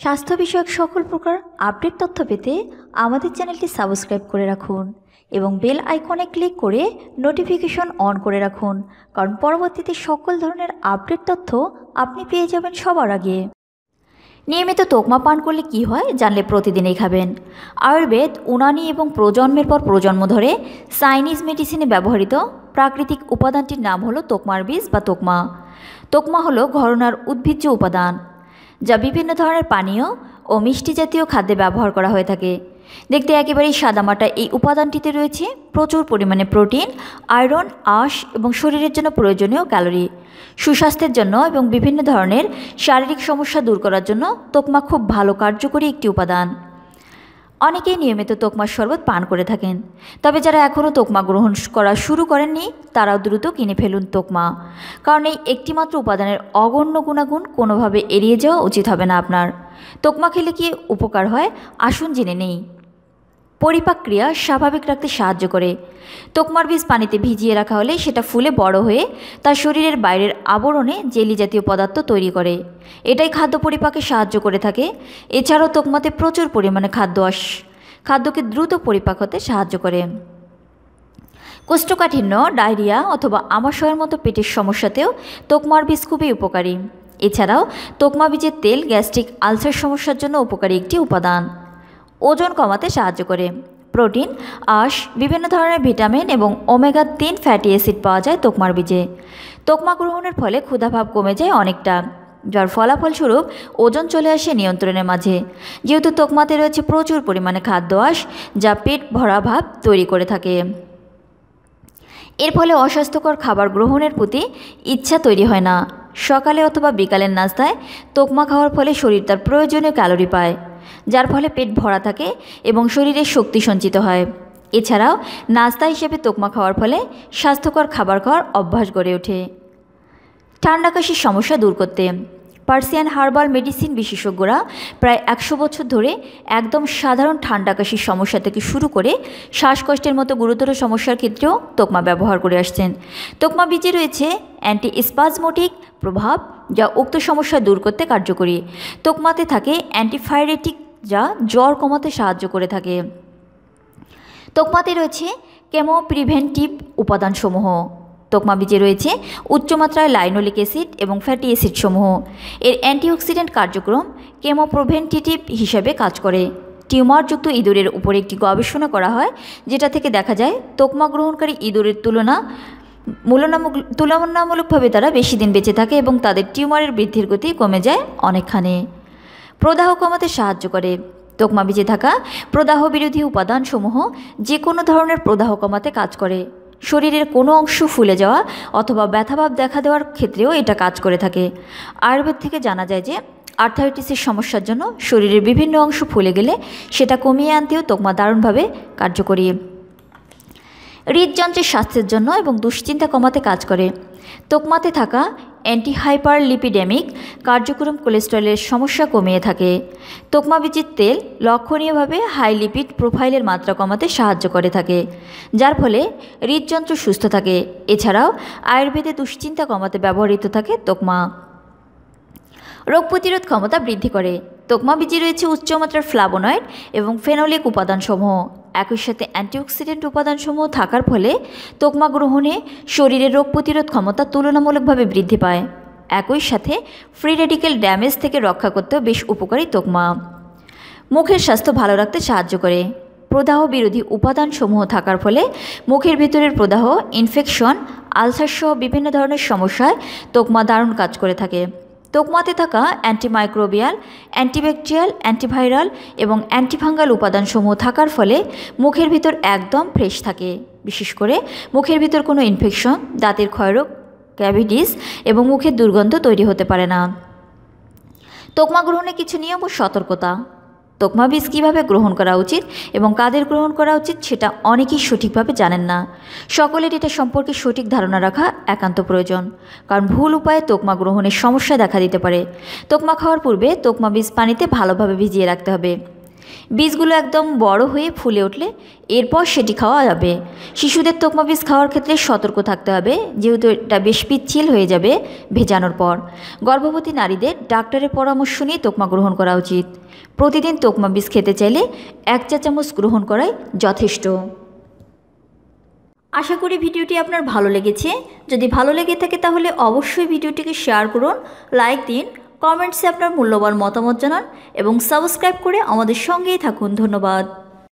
স্বাস্থ্য বিষয়ক সকল প্রকার আপডেট তথ্য পেতে আমাদের চ্যানেলটি সাবস্ক্রাইব করে রাখুন এবং বেল আইকনে ক্লিক করে নোটিফিকেশন অন করে রাখুন, কারণ পরবর্তীতে সকল ধরনের আপডেট তথ্য আপনি পেয়ে যাবেন সবার আগে। নিয়মিত তোকমা পান করলে কি হয় জানলে প্রতিদিনই খাবেন। আয়ুর্বেদ, উনানি এবং প্রজন্মের পর প্রজন্ম ধরে চাইনিজ মেডিসিনে ব্যবহৃত প্রাকৃতিক উপাদানটির নাম হলো তোকমার বীজ বা তোকমা। তোকমা হলো ঘরনার উদ্ভিজ্জ উপাদান। যা বিভিন্ন ধরনের পানীয় ও মিষ্টি জাতীয় খাদ্যে ব্যবহার করা হয়ে থাকে। দেখতে একেবারেই সাদামাটা এই উপাদানটিতে রয়েছে। প্রচুর পরিমাণে প্রোটিন, আয়রন, আঁশ এবং শরীরের জন্য প্রয়োজনীয় ক্যালোরি। সুস্বাস্থ্যের জন্য এবং বিভিন্ন ধরনের শারীরিক সমস্যা দূর করার জন্য তোকমা খুব ভালো কার্যকরী একটি উপাদান। অনেকেই নিয়মিত তোকমার শরবত পান করে থাকেন। তবে যারা এখনও তোকমা গ্রহণ করা শুরু করেননি, তারাও দ্রুত কিনে ফেলুন তোকমা। কারণ এই একটিমাত্র উপাদানের অগণ্য গুণাগুণ কোনোভাবে এড়িয়ে যাওয়া উচিত হবে না আপনার। তোকমা খেলে কি উপকার হয়? আসুন জেনে নেই। পরিপাক ক্রিয়া স্বাভাবিক রাখতে সাহায্য করে। তোকমার বীজ পানিতে ভিজিয়ে রাখা হলে সেটা ফুলে বড় হয়ে তার শরীরের বাইরের আবরণে জেলি জাতীয় পদার্থ তৈরি করে। এটাই খাদ্য পরিপাকে সাহায্য করে থাকে। এছাড়াও তোকমাতে প্রচুর পরিমাণে খাদ্য আস খাদ্যকে দ্রুত পরিপাক হতে সাহায্য করে। কোষ্ঠকাঠিন্য, ডায়রিয়া অথবা আমাশয়ের মতো পেটের সমস্যাতেও তোকমার বীজ খুবই উপকারী। এছাড়াও তোকমা বীজের তেল গ্যাস্ট্রিক আলসার সমস্যার জন্য উপকারী একটি উপাদান। ওজন কমাতে সাহায্য করে। প্রোটিন, আঁশ, বিভিন্ন ধরনের ভিটামিন এবং ওমেগা তিন ফ্যাটি অ্যাসিড পাওয়া যায় তোকমার বীজে। তোকমা গ্রহণের ফলে ক্ষুধাভাব কমে যায় অনেকটা, যার ফলাফলস্বরূপ ওজন চলে আসে নিয়ন্ত্রণের মাঝে। যেহেতু তোকমাতে রয়েছে প্রচুর পরিমাণে খাদ্য আঁশ, যা পেট ভরা ভাব তৈরি করে থাকে। এর ফলে অস্বাস্থ্যকর খাবার গ্রহণের প্রতি ইচ্ছা তৈরি হয় না। সকালে অথবা বিকালের নাস্তায় তোকমা খাওয়ার ফলে শরীর তার প্রয়োজনীয় ক্যালোরি পায়। যার ফলে পেট ভরা থাকে এবং শরীরে শক্তি সঞ্চিত হয়। এছাড়াও নাস্তা হিসেবে তোকমা খাওয়ার ফলে স্বাস্থ্যকর খাবার খাওয়ার অভ্যাস গড়ে ওঠে। ঠান্ডা কাশির সমস্যা দূর করতে পার্সিয়ান হার্বাল মেডিসিন বিশেষজ্ঞরা প্রায় একশো বছর ধরে একদম সাধারণ ঠান্ডা কাশির সমস্যা থেকে শুরু করে শ্বাসকষ্টের মতো গুরুতর সমস্যার ক্ষেত্রেও তোকমা ব্যবহার করে আসছেন। তোকমা বীজে রয়েছে অ্যান্টি স্পাজমোটিক প্রভাব যা উক্ত সমস্যা দূর করতে কার্যকরী। তোকমাতে থাকে অ্যান্টিফাইরেটিক যা জ্বর কমাতে সাহায্য করে থাকে। তোকমাতে রয়েছে কেমো প্রিভেন্টিভ উপাদানসমূহ। তোকমা বীজে রয়েছে উচ্চমাত্রায় লাইনোলিক অ্যাসিড এবং ফ্যাটি অ্যাসিড সমূহ এর অ্যান্টিঅক্সিডেন্ট কার্যক্রম কেমোপ্রোভেন্টিটিভ হিসাবে কাজ করে। টিউমারযুক্ত ইঁদুরের উপর একটি গবেষণা করা হয়, যেটা থেকে দেখা যায়, তোকমা গ্রহণকারী ইঁদুরের তুলনা মূলনামূলক তুলনামূলকভাবে তারা বেশি দিন বেঁচে থাকে এবং তাদের টিউমারের বৃদ্ধির গতি কমে যায় অনেকখানি। প্রদাহ কমাতে সাহায্য করে। তোকমা বীজে থাকা প্রদাহ বিরোধী উপাদানসমূহ যে কোনো ধরনের প্রদাহ কমাতে কাজ করে। শরীরের কোনো অংশ ফুলে যাওয়া অথবা ব্যথাভাব দেখা দেওয়ার ক্ষেত্রেও এটা কাজ করে থাকে। আয়ুর্বেদ থেকে জানা যায় যে আর্থাইটিসের সমস্যার জন্য শরীরের বিভিন্ন অংশ ফুলে গেলে সেটা কমিয়ে আনতেও তোকমা দারুণভাবে কার্যকরী। হৃদযন্ত্রের স্বাস্থ্যের জন্য এবং দুশ্চিন্তা কমাতে কাজ করে। তোকমাতে থাকা অ্যান্টিহাইপার লিপিডেমিক কার্যক্রম কোলেস্ট্রলের সমস্যা কমিয়ে থাকে। তোকমা বীজের তেল লক্ষণীয়ভাবে হাই লিপিড প্রোফাইলের মাত্রা কমাতে সাহায্য করে থাকে, যার ফলে হৃদযন্ত্র সুস্থ থাকে। এছাড়াও আয়ুর্বেদে দুশ্চিন্তা কমাতে ব্যবহৃত থাকে তোকমা। রোগ প্রতিরোধ ক্ষমতা বৃদ্ধি করে। তোকমা বীজে রয়েছে উচ্চমাত্রার ফ্লাবোনয়েড এবং ফেনোলিক উপাদানসমূহ। একই সাথে অ্যান্টিঅক্সিডেন্ট উপাদানসমূহ থাকার ফলে তোকমা গ্রহণে শরীরের রোগ প্রতিরোধ ক্ষমতা তুলনামূলকভাবে বৃদ্ধি পায়। একই সাথে ফ্রি রেডিক্যাল ড্যামেজ থেকে রক্ষা করতেও বেশ উপকারী তোকমা। মুখের স্বাস্থ্য ভালো রাখতে সাহায্য করে। প্রদাহ বিরোধী উপাদানসমূহ থাকার ফলে মুখের ভিতরের প্রদাহ, ইনফেকশন আলসারসহ বিভিন্ন ধরনের সমস্যায় তোকমা দারুণ কাজ করে থাকে। তোকমাতে থাকা অ্যান্টিমাইক্রোবিয়াল অ্যান্টিব্যাকটেরিয়াল অ্যান্টিভাইরাল এবং অ্যান্টিভাঙ্গাল উপাদানসমূহ থাকার ফলে মুখের ভিতর একদম ফ্রেশ থাকে। বিশেষ করে মুখের ভিতর কোনো ইনফেকশন দাঁতের ক্ষয়রোগ ক্যাভিটিস এবং মুখের দুর্গন্ধ তৈরি হতে পারে না। তোকমা গ্রহণে কিছু নিয়ম ও সতর্কতা। তোকমা বীজ কীভাবে গ্রহণ করা উচিত এবং কাদের গ্রহণ করা উচিত সেটা অনেকেই সঠিকভাবে জানেন না। সকলের এটা সম্পর্কে সঠিক ধারণা রাখা একান্ত প্রয়োজন, কারণ ভুল উপায়ে তোকমা গ্রহণের সমস্যা দেখা দিতে পারে। তোকমা খাওয়ার পূর্বে তোকমা বীজ পানিতে ভালোভাবে ভিজিয়ে রাখতে হবে। বীজগুলো একদম বড় হয়ে ফুলে উঠলে এরপর সেটি খাওয়া যাবে। শিশুদের তোকমা বীজ খাওয়ার ক্ষেত্রে সতর্ক থাকতে হবে, যেহেতু এটা বেশ পিচ্ছিল হয়ে যাবে ভেজানোর পর। গর্ভবতী নারীদের ডাক্তারের পরামর্শ নিয়ে তোকমা গ্রহণ করা উচিত। প্রতিদিন তোকমা বীজ খেতে চাইলে এক চা চামচ গ্রহণ করাই যথেষ্ট। আশা করি ভিডিওটি আপনার ভালো লেগেছে। যদি ভালো লেগে থাকে তাহলে অবশ্যই ভিডিওটিকে শেয়ার করুন, লাইক দিন কমেন্টসে আপনার মূল্যবান মতামত জানান এবং সাবস্ক্রাইব করে আমাদের সঙ্গেই থাকুন। ধন্যবাদ।